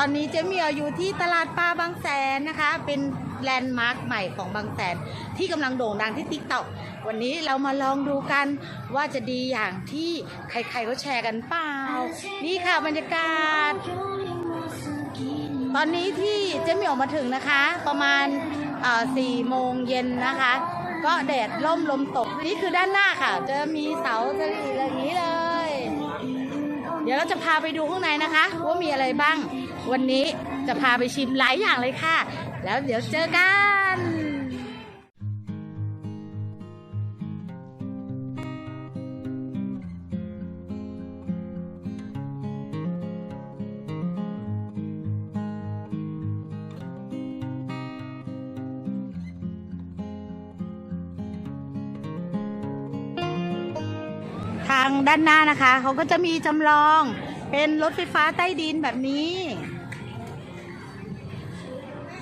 อนนี้เจ๊เมียวอยู่ที่ตลาดปลาบางแสนนะคะ เป็นแลนด์มาร์คใหม่ของบางแสน ที่กำลังโด่งดังที่ติ๊กต็อกวันนี้เรามาลองดูกันว่าจะดีอย่างที่ใครๆเขาแชร์กันเปล่า นี่ค่ะบรรยากาศ ตอนนี้ที่เจ๊เมียวมาถึงนะคะ ประมาณสี่โมงเย็นนะคะ ก็แดดล่มลมตก นี่คือด้านหน้าค่ะ จะมีเสาสลีอะไรอย่างนี้เลย เดี๋ยวเราจะพาไปดูข้างในนะคะ ว่ามีอะไรบ้าง วันนี้จะพาไปชิมหลายอย่างเลยค่ะ แล้วเดี๋ยวเจอกันทางด้านหน้านะคะ เขาก็จะมีจำลองเป็นรถไฟฟ้าใต้ดินแบบนี้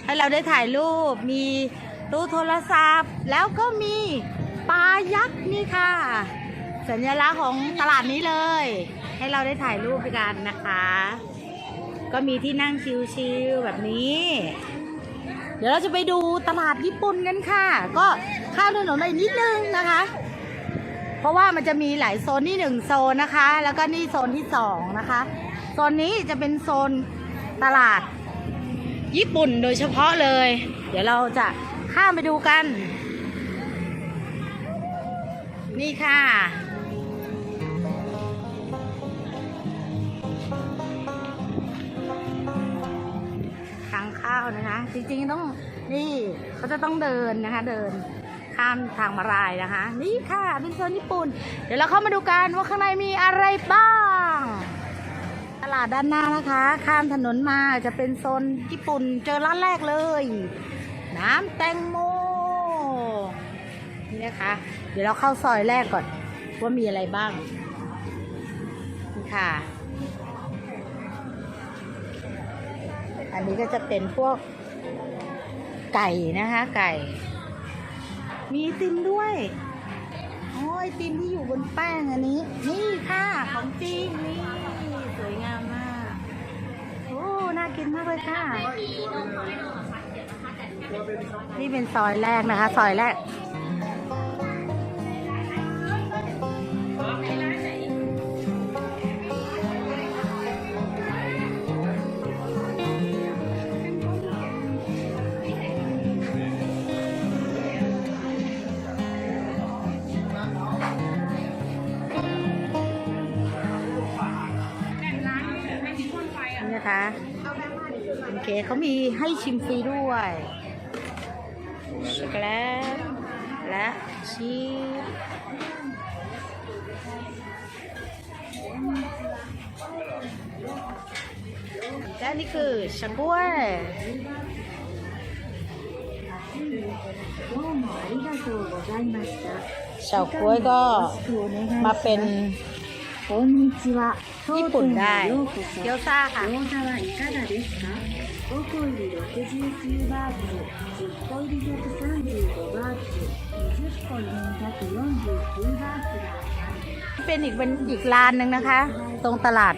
ให้เราได้ถ่ายรูป มีตู้โทรศัพท์ แล้วก็มีปลายักษ์นี่ค่ะ สัญลักษณ์ของตลาดนี้เลย ให้เราได้ถ่ายรูปกันนะคะ ก็มีที่นั่งชิลๆแบบนี้ เดี๋ยวเราจะไปดูตลาดญี่ปุ่นกันค่ะ ก็ข้ามถนนไปนิดนึงนะคะ เพราะว่ามันจะมีหลายโซนนี่หนึ่งโซนนะคะ แล้วก็นี่โซนที่สองนะคะ โซนนี้จะเป็นโซนตลาด ญี่ปุ่นโดยเฉพาะเลย เดี๋ยวเราจะข้ามไปดูกัน นี่ค่ะทางเข้าวนะคะ จริงๆต้องนี่เขาจะต้องเดินนะคะ เดินข้ามทางมาลายนะคะ นี่ค่ะเป็นโซนญี่ปุ่น เดี๋ยวเราเข้ามาดูกันว่าข้างในมีอะไรบ้าง ลาดด้านหน้านะคะ ข้ามถนนมาจะเป็นโซนญี่ปุ่นเจอร้านแรกเลย น้ำแตงโมนี่นะคะ เดี๋ยวเราเข้าซอยแรกก่อน ว่ามีอะไรบ้างนี่ค่ะ อันนี้ก็จะเป็นพวกไก่นะคะ ไก่ มีติมด้วย โอ้ไอติมที่อยู่บนแป้งอันนี้ นี่ค่ะ ของจริงนี่ สวยงามมาก โอ้ น่ากินมากเลยค่ะ นี่เป็นซอยแรกนะคะ ซอยแรก เคเขามีให้ชิมฟรีด้วยช็อกแลตและชีสและนี่คือชักล้วยชาวกล้วยก็มาเป็นญี่ปุ่นได้เกี๊ยวซ่าค่ะ 餃子はいかがですか5個入り69バーツ、10個入り135バーツ、20個入り249バーツがあります。 เป็นอีกเป็นอีกร้านหนึ่งนะคะ ตรงตลาด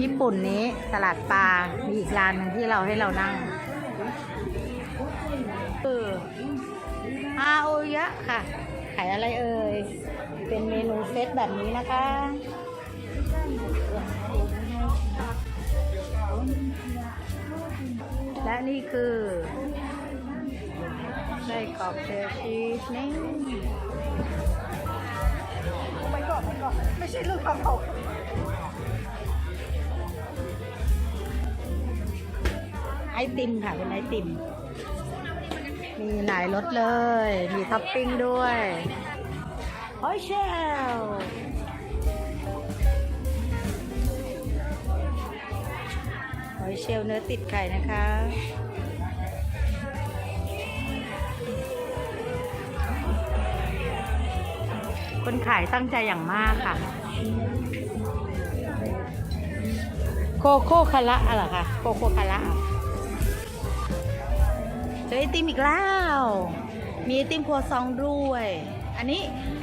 ญี่ปุ่นนี้ตลาดปลา มีอีกร้านหนึ่งที่เราให้เรานั่งเอออาโอยะค่ะ ขายอะไรเอ่ย เป็นเมนูเซตแบบนี้นะคะ และนี่คือไส้กรอกเชลชีสนี่ไปก่อนไปก่อนไม่ใช่ลูกของผมไอติมค่ะเป็นไอติม มีหลายรสเลย มีท็อปปิ้งด้วยหอยเชล เชลเนื้อติดไข่นะคะ คนขายตั้งใจอย่างมากค่ะ โคโค่คาระอะเหรคะโคโค่คาระเจอไอติมอีกแล้ว มีไอติมครัวซองด้วย อันนี้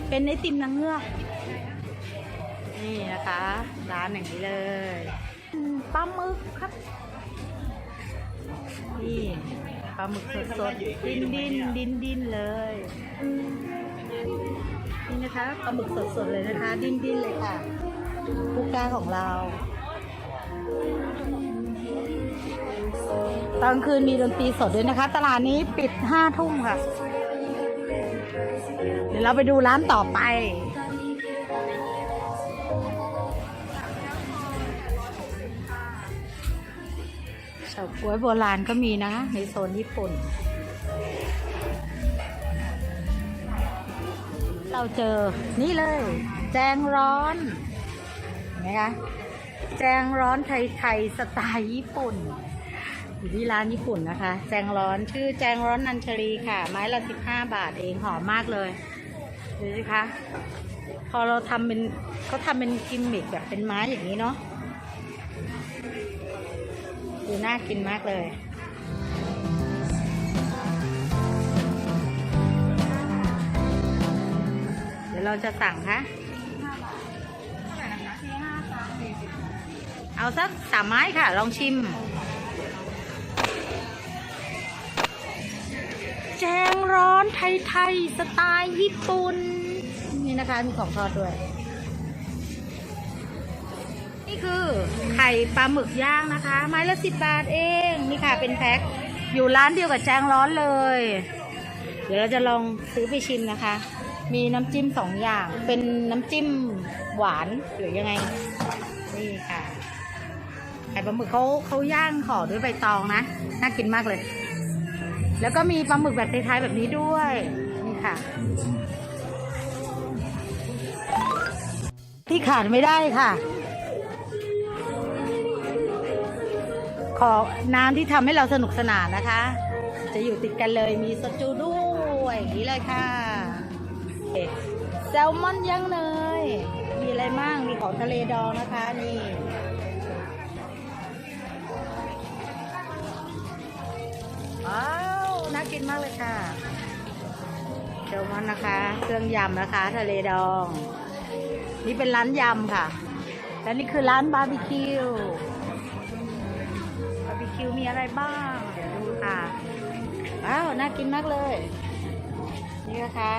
เป็นไอติมนางเงือกนี่นะคะ ร้านอย่างนี้เลยปลาหมึกครับ นี่ปลาหมึกสดๆดินดินดินดินเลย นี่นะคะปลาหมึกสดๆเลยนะคะ ดินดินเลยค่ะผู้กล้าของเรา ตอนคืนมีดนตรีสดด้วยนะคะ ตลาดนี้ปิดห้าทุ่มค่ะ เดี๋ยวเราไปดูร้านต่อไปาก๊วยโบราณก็มีนะ ในโซนญี่ปุ่น เราเจอนี่เลย แจงร้อนเห็นไหมคะแจงร้อนไทยๆสไตล์ญี่ปุ่นอยู่ที่ร้านญี่ปุ่นนะคะ แจงร้อนชื่อแจงร้อนนันชรีค่ะ ไม้ละ15บาทเองหอมมากเลยดูสิคะ พอเราทำเป็นเขาทำเป็นกิมมิคแบบเป็นไม้อย่างนี้เนาะ ดูน่ากินมากเลยเดี๋ยวเราจะสั่งคะเอาสักสามไม้ค่ะ ลองชิม แจงร้อนไทย ๆ สไตล์ญี่ปุ่น นี่นะคะ มีของทอดด้วย นี่คือไข่ปลาหมึกย่างนะคะ ไม้ละสิบบาทเองนี่ค่ะเป็นแพ็คอยู่ร้านเดียวกับแจงร้อนเลย เดี๋ยวเราจะลองซื้อไปชิมนะคะ มีน้ำจิ้มสองอย่าง เป็นน้ำจิ้มหวานหรือยังไง นี่ค่ะ ไข่ปลาหมึกเขาเขาย่างห่อด้วยใบตองนะ น่ากินมากเลย แล้วก็มีปลาหมึกแบบไทยๆแบบนี้ด้วย นี่ค่ะที่ขาดไม่ได้ค่ะ ขอน้ำที่ทำให้เราสนุกสนานนะคะ จะอยู่ติดกันเลยมีสจูด้วยอย่างนี้เลยค่ะเอ๊ะแซลมอนย่างเนยมีอะไรบ้างมีของทะเลดองนะคะนี่ว้าวน่ากินมากเลยค่ะแซลมอนนะคะ เครื่องยำนะคะ ทะเลดอง นี่เป็นร้านยำค่ะและนี่คือร้านบาร์บีคิว คิวมีอะไรบ้างเดี๋ยวดูค่ะ ว้าว น่ากินมากเลย นี่นะคะ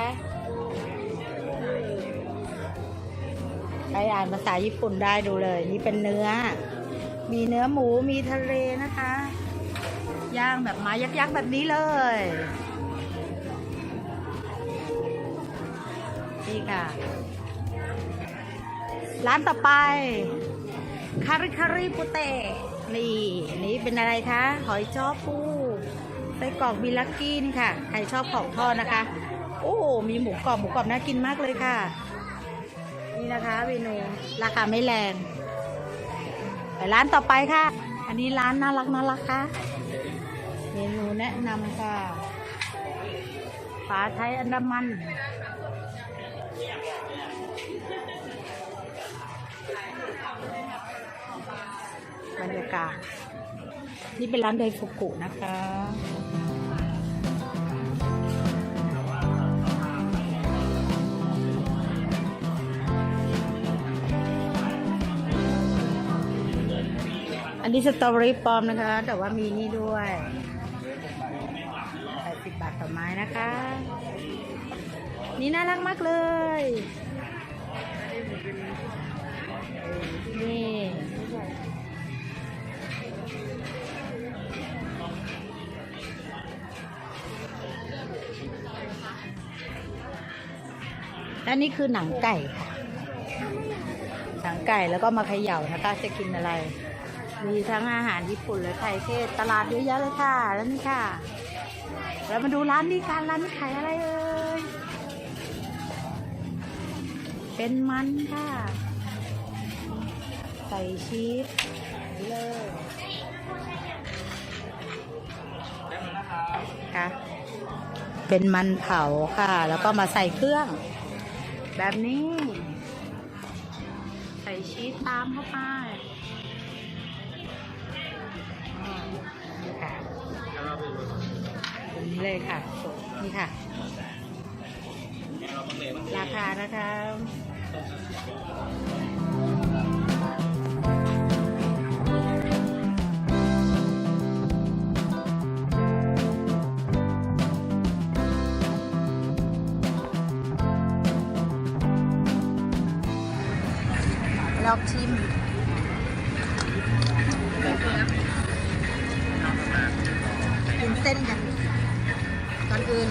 ใครอ่านภาษาญี่ปุ่นได้ดูเลย นี่เป็นเนื้อ มีเนื้อหมูมีทะเลนะคะ ย่างแบบไม้ยักษ์ๆแบบนี้เลยนี่ค่ะ ร้านต่อไป คาริคาริปุเตะ นี่นี่เป็นอะไรคะ หอยจ้อปูไส้กรอกบิลักกี้นี่ค่ะ ใครชอบของทอดนะคะ โอ้มีหมูกรอบหมูกรอบน่ากินมากเลยค่ะ นี่นะคะเมนูราคาไม่แรงไปร้านต่อไปค่ะ อันนี้ร้านน่ารักน่ารักค่ะ เมนูแนะนำค่ะปลาไทยอันดามัน บรรยากาศ นี่เป็นร้านไดฟุกุนะคะอันนี้สตรอเบอรี่ปลอมนะคะ แต่ว่ามีนี่ด้วย80บาทต่อไม้นะคะ นี่น่ารักมากเลย นี่ และนี่คือหนังไก่ค่ะหนังไก่แล้วก็มาเขย่านะคะ จะกินอะไร มีทั้งอาหารญี่ปุ่นและไทยเทศตลาดเยอะแยะเลยค่ะ แล้วนี่ค่ะเรามาดูร้านนี้กันร้านนี้ขายอะไรเอ่ยเป็นมันค่ะ ใส่ชีสเลยค่ะเป็นมันเผาค่ะ แล้วก็มาใส่เครื่อง แบบนี้ ใส่ชีสตามเข้าไปอ่านี่ค่ะแบบนี้เลยค่ะสดนี่ค่ะ ราคานะคะ ลองชิมกินเส้นกันก่อนอื่น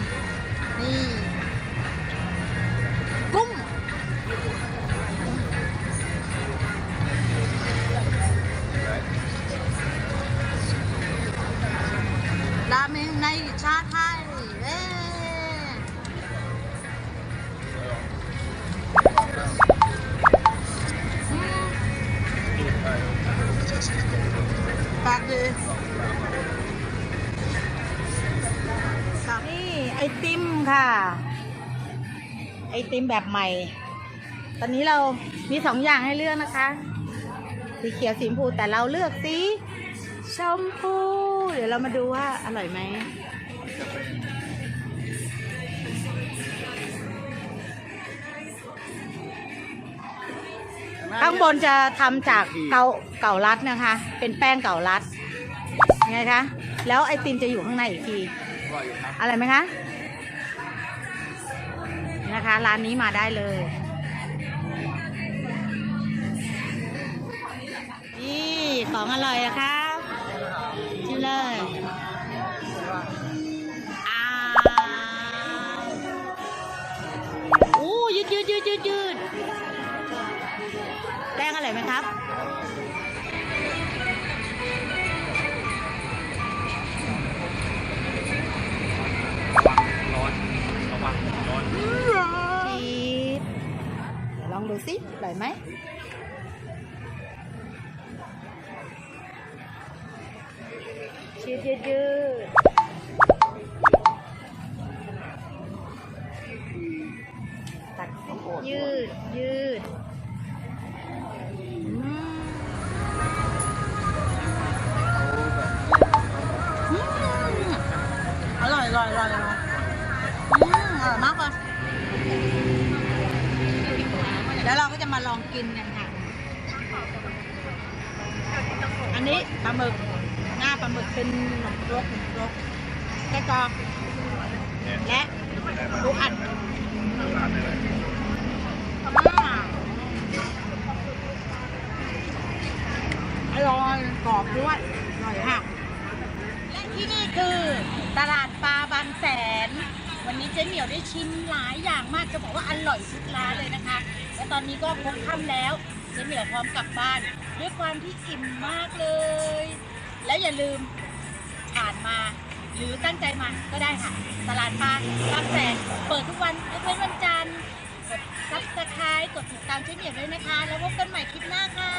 ติมแบบใหม่ ตอนนี้เรามีสองอย่างให้เลือกนะคะ สีเขียวสีชมพูแต่เราเลือกสีชมพู เดี๋ยวเรามาดูว่าอร่อยไหมข้างบนจะทำจากเกาเก่ารัดนะคะ เป็นแป้งเก่ารัดไงคะ แล้วไอติมจะอยู่ข้างในอีกที อะไรไหมคะ นะคะ ร้านนี้มาได้เลย นี่ ของอร่อยนะคะ ดี๋ยวลอง แล้วเราก็จะมาลองกินกันค่ะ อันนี้ปลาหมึก หน้าปลาหมึกเป็นหนมครกหนมครกไส้กรอกและปูอัดอร่อยกรอบด้วยอร่อยค่ะ และที่นี่คือตลาดปลาบางแสน วันนี้เจ๊เหมียวได้ชิมหลายอย่างมากจะบอกว่าอร่อยทุกร้านเลยนะคะ ตอนนี้ก็พบค่ำแล้วเจ๊เหมียวพร้อมกลับบ้าน ด้วยความที่อิ่มมากเลย และอย่าลืมผ่านมา หรือตั้งใจมาก็ได้ค่ะ ตลาดปลาบางแสนเปิดทุกวันยกเว้นวันจันทร์กดซับสไครต์กดติดตามเจ๊เหมียวด้วยนะคะ แล้วพบกันใหม่คลิปหน้าค่ะ